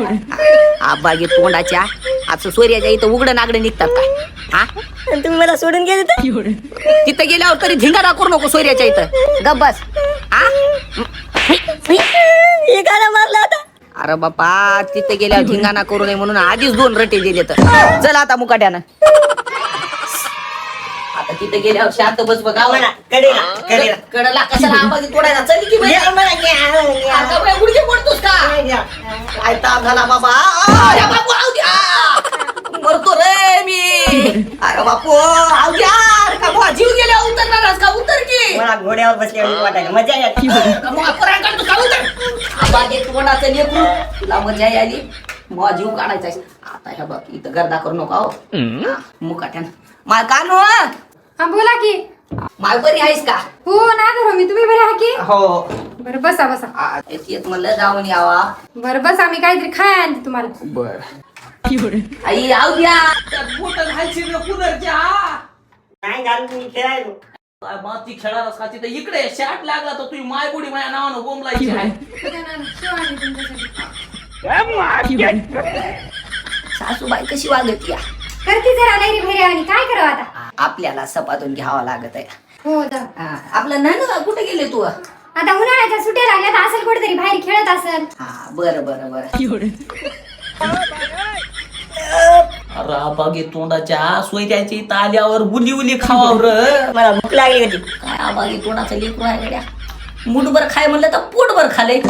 आबागे तोंडाच्या असं सूर्याच्या इथं उघडं नागडं निघतात काय हा? आणि तुम्ही मला सोडून गेले तर? तिथं गेल्यावर तरी धिंगाणा करू नको सूर्याच्या इथं. गप बस. हा? गाणं मारलं आता. अरे बापा तिथे गेल्यावर धिंगाणा करू नये म्हणून आधीच दोन रटे दिले तर. चल आता मुकाट्यानं. आता तिथे गेल्यावर शांत बस बघ म्हणा, कडेला, कडेला. कडला कशाला आवाज तोडायला चल की बाई. गुडघे मोडतोस का? ताप झाला बाबा. अरे बापू आऊ द्या. मरतो रे मी. अरे बापू आऊ द्या. अरे का बुवा, जीव गेल्या उतरणार का? उतर की. मला घोड्यावर बसल्यावर वाटायला. मजा येते का बुवा, पोरांना काढतो का? उतर. आबा तोंडाचं लेकरू तुला मजा आली बुवा जीव काढायचा. आता ह्या बघ इथं गर्दा करू नका हो हा, मुकाट्यानं माय कानू हा बोला की. माय बरी आहेस का? हो ना करू मी तुम्ही बरे आहे की? हो. बरं बसा बसा. आ, येत येत म्हणलं जाऊन यावा. बरं बस आम्ही काहीतरी खाय आणते तुम्हाला. बर. आई आऊ द्या. बोट घालची कुदरच्या नाही घालून मी खेळायलो माती खेळायला का तिथे इकडे शॅट लागला तर तुझी माय बुडी माझ्या नावानं बोंबलायची आहे. सासूबाई कशी वागत या? करते जरा नाही रे आणि काय आपल्याला सपातून घ्यावा लागत आहे. हो हा, आपलं नानू कुठे गेले तू? आता उन्हाळ्याच्या सुट्या लागल्या तर असेल कुठेतरी बाहेर खेळत असेल. हा बरं बरं बरं. अरे बागे तोंडाच्या सोयत्याची ताल्यावर उली उली खावावर मला भूक लागली होती. काय आबागी तोंडाचं लेकरू आहे गड्या. मुठभर खाय म्हणलं तर पोटभर खाले